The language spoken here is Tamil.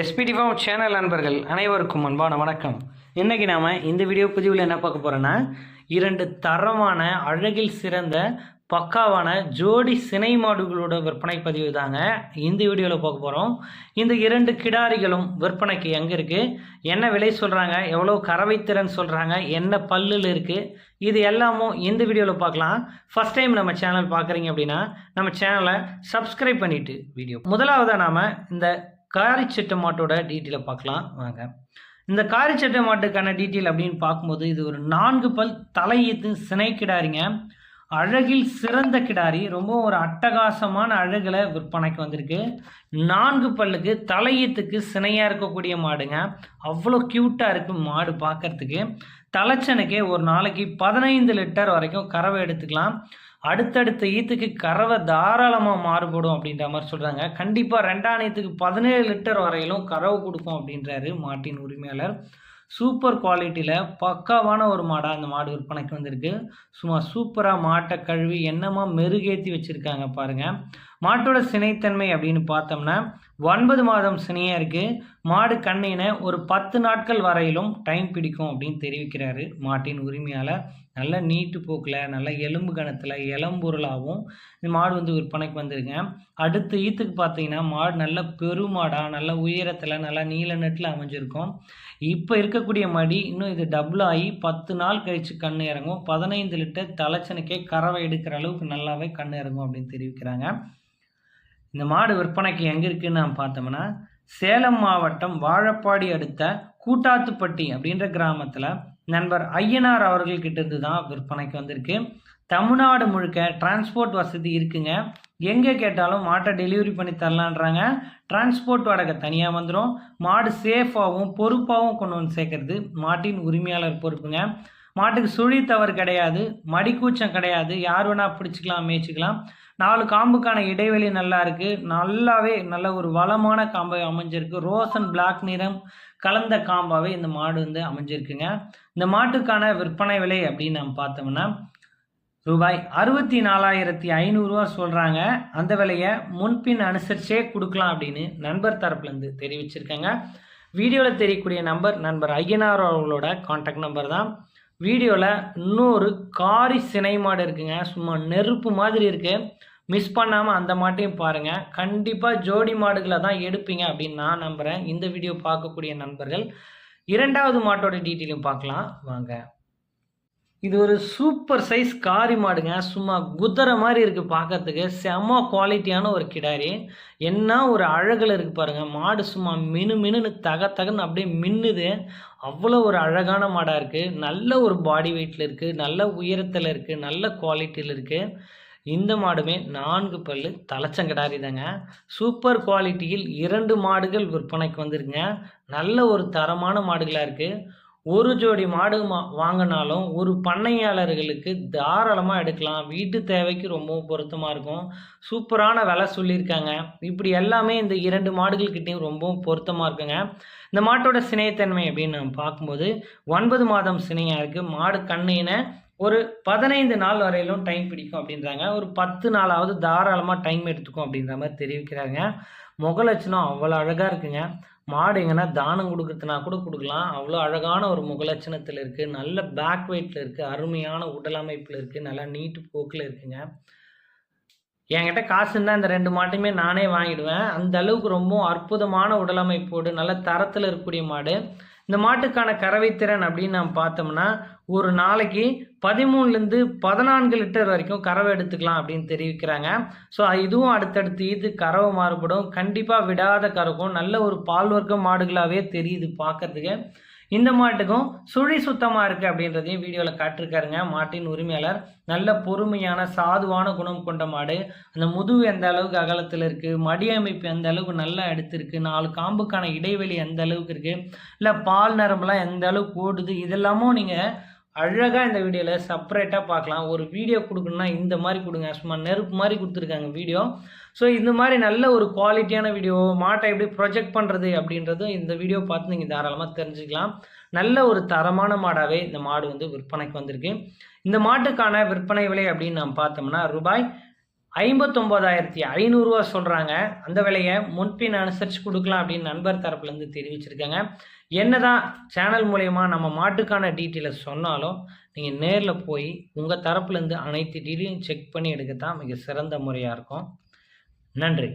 எஸ்பிடி ஃபார்ம் சேனல் நண்பர்கள் அனைவருக்கும் அன்பான வணக்கம். இன்றைக்கி நாம் இந்த வீடியோ பதிவில் என்ன பார்க்க போகிறோன்னா இரண்டு தரமான அழகில் சிறந்த பக்காவான ஜோடி சினை மாடுகளோட விற்பனை பதிவு தாங்க இந்த வீடியோவில் பார்க்க போகிறோம் இந்த இரண்டு கிடாரிகளும் விற்பனைக்கு எங்கே இருக்குது என்ன விலை சொல்கிறாங்க எவ்வளோ கறவைத்திறன் சொல்கிறாங்க என்ன பல்லில் இருக்குது இது எல்லாமும் இந்த வீடியோவில் பார்க்கலாம். ஃபஸ்ட் டைம் நம்ம சேனல் பார்க்குறீங்க அப்படின்னா நம்ம சேனலை சப்ஸ்கிரைப் பண்ணிவிட்டு வீடியோ முதலாவதாக நாம் இந்த காரிச்சட்டை மாட்டோட டீட்டெயிலை பார்க்கலாம் வாங்க. இந்த காரிச்சட்டை மாட்டுக்கான டீட்டெயில் அப்படின்னு பார்க்கும்போது இது ஒரு நான்கு பல் தலையீத்து சினை கிடாரிங்க. அழகில் சிறந்த கிடாரி ரொம்ப ஒரு அட்டகாசமான அழகில் விற்பனைக்கு வந்திருக்கு. நான்கு பல்லுக்கு தலையீத்துக்கு சினையாக இருக்கக்கூடிய மாடுங்க. அவ்வளோ க்யூட்டாக இருக்குது மாடு பார்க்கறதுக்கு. தலைச்சனுக்கே ஒரு நாளைக்கு பதினைந்து லிட்டர் வரைக்கும் கறவை எடுத்துக்கலாம். அடுத்தடுத்த ஈத்துக்கு கறவை தாராளமாக மாறுபடும் அப்படின்ற மாதிரி சொல்கிறாங்க கண்டிப்பாக ரெண்டாம் ஈத்துக்கு பதினேழு லிட்டர் வரையிலும் கறவை கொடுக்கும் அப்படின்றாரு மாட்டின் உரிமையாளர். சூப்பர் குவாலிட்டியில் பக்காவான ஒரு மாடாக அந்த மாடு விற்பனைக்கு வந்திருக்கு. சும்மா சூப்பராக மாட்டை கழுவி என்னமா மெருகேற்றி வச்சுருக்காங்க பாருங்கள் மாட்டோட சினைத்தன்மை அப்படின்னு பார்த்தோம்னா ஒன்பது மாதம் சினையாக இருக்குது மாடு கண்ணினை ஒரு பத்து நாட்கள் வரையிலும் டைம் பிடிக்கும் அப்படின்னு தெரிவிக்கிறாரு மாட்டின் உரிமையாளர் நல்ல நீட்டு போக்கில் நல்ல எலும்பு கணத்தில் இளம்பொருளாகவும் இந்த மாடு வந்து விற்பனைக்கு வந்துருங்க அடுத்து ஈத்துக்கு பார்த்தீங்கன்னா மாடு நல்ல பெருமாடாக நல்ல உயரத்தில் நல்லா நீல நெட்டில் அமைஞ்சிருக்கும். இப்போ இருக்கக்கூடிய மடி இன்னும் இது டபுள் ஆகி பத்து நாள் கழித்து கண் இறங்கும். பதினைந்து லிட்டர் தலைச்சனுக்கே கறவை எடுக்கிற அளவுக்கு நல்லாவே கண் இறங்கும் அப்படின்னு தெரிவிக்கிறாங்க. இந்த மாடு விற்பனைக்கு எங்கே இருக்குன்னு நாம் பார்த்தோம்னா சேலம் மாவட்டம் வாழப்பாடி அடுத்த கூட்டாத்துப்பட்டி அப்படின்ற கிராமத்தில் நண்பர் ஐயனார் அவர்கள்கிட்ட இருந்து தான் விற்பனைக்கு வந்திருக்கு. தமிழ்நாடு முழுக்க டிரான்ஸ்போர்ட் வசதி இருக்குங்க. எங்கே கேட்டாலும் மாட்டை டெலிவரி பண்ணி தரலான்றாங்க. டிரான்ஸ்போர்ட் வாடகை தனியாக வந்துடும் மாடு சேஃபாகவும் பொறுப்பாகவும் கொண்டு வந்து சேர்க்கறது மாட்டின் உரிமையாளர் பொறுப்புங்க. மாட்டுக்கு சுழி தவறு கிடையாது மடிக்கூச்சம் கிடையாது யார் வேணால் பிடிச்சிக்கலாம் மேய்ச்சிக்கலாம். நாலு காம்புக்கான இடைவெளி நல்லா இருக்குது நல்லாவே நல்ல ஒரு வளமான காம்பை அமைஞ்சிருக்கு. ரோஸ் அண்ட் பிளாக் நிறம் கலந்த காம்பாவே இந்த மாடு வந்து அமைஞ்சிருக்குங்க. இந்த மாட்டுக்கான விற்பனை விலை அப்படின்னு நம்ம பார்த்தோம்னா ரூபாய் அறுபத்தி நாலாயிரத்தி ஐநூறுரூவா சொல்கிறாங்க அந்த விலையை முன்பின் அனுசரிச்சே கொடுக்கலாம் அப்படின்னு நண்பர் தரப்புலேருந்து தெரிவிச்சிருக்காங்க. வீடியோவில் தெரியக்கூடிய நம்பர் நண்பர் ஐயனார் அவர்களோட காண்டாக்ட் நம்பர் தான். வீடியோவில் இன்னொரு காரி சினை மாடு இருக்குங்க. சும்மா நெருப்பு மாதிரி இருக்குது மிஸ் பண்ணாமல் அந்த மாட்டையும் பாருங்கள் கண்டிப்பாக ஜோடி மாடுகளை தான் எடுப்பீங்க அப்படின்னு நான் நம்புகிறேன் இந்த வீடியோ பார்க்கக்கூடிய நண்பர்கள் இரண்டாவது மாட்டோட டீட்டெயிலும் பார்க்கலாம். வாங்க. இது ஒரு சூப்பர் சைஸ் காரி மாடுங்க. சும்மா குதிரை மாதிரி இருக்குது பார்க்கறதுக்கு செம குவாலிட்டியான ஒரு கிடாரி. என்ன ஒரு அழகில் இருக்குது பாருங்கள் மாடு சும்மா மினு மினுன்னு தக தகன்னு அப்படியே மின்னுது. அவ்வளோ ஒரு அழகான மாடாக இருக்குது நல்ல ஒரு பாடி வெயிட்டில் இருக்குது நல்ல உயரத்தில் இருக்குது நல்ல குவாலிட்டியில் இருக்குது இந்த மாடுமே நான்கு பல்லு தலைச்சங்கடாரி தாங்க. சூப்பர் குவாலிட்டியில் இரண்டு மாடுகள் விற்பனைக்கு வந்துருங்க நல்ல ஒரு தரமான மாடுகளாக இருக்குது ஒரு ஜோடி மாடு மா வாங்கினாலும் ஒரு பண்ணையாளர்களுக்கு தாராளமாக எடுக்கலாம். வீட்டு தேவைக்கு ரொம்பவும் பொருத்தமாக இருக்கும். சூப்பரான விலை சொல்லியிருக்காங்க. இப்படி எல்லாமே இந்த இரண்டு மாடுகள்கிட்டையும் ரொம்பவும் பொருத்தமாக இருக்குங்க. இந்த மாட்டோட சினைத்தன்மை அப்படின்னு நம்ம பார்க்கும்போது ஒன்பது மாதம் சினையாக இருக்குது மாடு கண்ணினை ஒரு பதினைந்து நாள் வரையிலும் டைம் பிடிக்கும் அப்படின்றாங்க. ஒரு பத்து நாளாவது தாராளமாக டைம் எடுத்துக்கும் அப்படின்ற மாதிரி தெரிவிக்கிறாங்க. முகலட்சணம் அவ்வளோ அழகாக இருக்குங்க. மாடு எங்கன்னா தானம் கொடுக்குறதுனா கூட கொடுக்கலாம். அவ்வளோ அழகான ஒரு முகலட்சணத்தில் இருக்குது நல்ல பேக் வெயிட்டில் இருக்குது அருமையான உடல் அமைப்பில் இருக்குது நல்லா நீட்டு போக்கில் இருக்குங்க. என்கிட்ட காசு இருந்தால் இந்த ரெண்டு மாட்டையுமே நானே வாங்கிடுவேன். அந்த அளவுக்கு ரொம்ப அற்புதமான உடலமைப்போடு நல்ல தரத்தில் இருக்கக்கூடிய மாடு. இந்த மாட்டுக்கான கறவைத்திறன் அப்படின்னு நம்ம பார்த்தோம்னா ஒரு நாளைக்கு பதிமூணுலேருந்து பதினான்கு லிட்டர் வரைக்கும் கறவை எடுத்துக்கலாம் அப்படின்னு தெரிவிக்கிறாங்க. ஸோ இதுவும் அடுத்தடுத்து இது கறவை மாறுபடும். கண்டிப்பாக விடாத கறக்கும். நல்ல ஒரு பால் வர்க்க மாடுகளாகவே தெரியுது பார்க்கறதுக்கு. இந்த மாட்டுக்கும் சுழி சுத்தமாக இருக்குது அப்படின்றதையும் வீடியோவில் காட்டிருக்காருங்க. மாட்டின் உரிமையாளர். நல்ல பொறுமையான சாதுவான குணம் கொண்ட மாடு. அந்த முதுகு எந்த அளவுக்கு அகலத்தில் இருக்குது மடி அமைப்பு எந்த அளவுக்கு நல்லா எடுத்திருக்கு? நாலு காம்புக்கான இடைவெளி எந்த அளவுக்கு இருக்குது இல்லை பால் நரம்புலாம் எந்த அளவுக்கு ஓடுது? இதெல்லாமும் நீங்கள் அழகாக இந்த வீடியோவில் செப்பரேட்டாக பார்க்கலாம். ஒரு வீடியோ கொடுக்கணுன்னா இந்த மாதிரி கொடுங்க. சும்மா நெருப்பு மாதிரி கொடுத்துருக்காங்க வீடியோ ஸோ இந்த மாதிரி நல்ல ஒரு குவாலிட்டியான வீடியோ மாட்டை எப்படி ப்ரொஜெக்ட் பண்ணுறது அப்படின்றதும் இந்த வீடியோ பார்த்து நீங்கள் தாராளமாக தெரிஞ்சுக்கலாம். நல்ல ஒரு தரமான மாடாகவே இந்த மாடு வந்து விற்பனைக்கு வந்திருக்கு. இந்த மாட்டுக்கான விற்பனை விலை அப்படின்னு நம்ம பார்த்தோம்னா ரூபாய் ஐம்பத்தொம்போதாயிரத்தி ஐநூறுரூவா சொல்கிறாங்க அந்த விலையை முன்பின் அனுசரித்து கொடுக்கலாம் அப்படின்னு நண்பர் தரப்புலேருந்து தெரிவிச்சிருக்காங்க. என்னதான் சேனல் மூலயமா நம்ம மாட்டுக்கான டீட்டெயிலை சொன்னாலும் நீங்கள் நேரில் போய் உங்கள் தரப்புலேருந்து அனைத்து டீட்டெயிலையும் செக் பண்ணி எடுக்க தான் மிக சிறந்த முறையாக இருக்கும். நன்றி.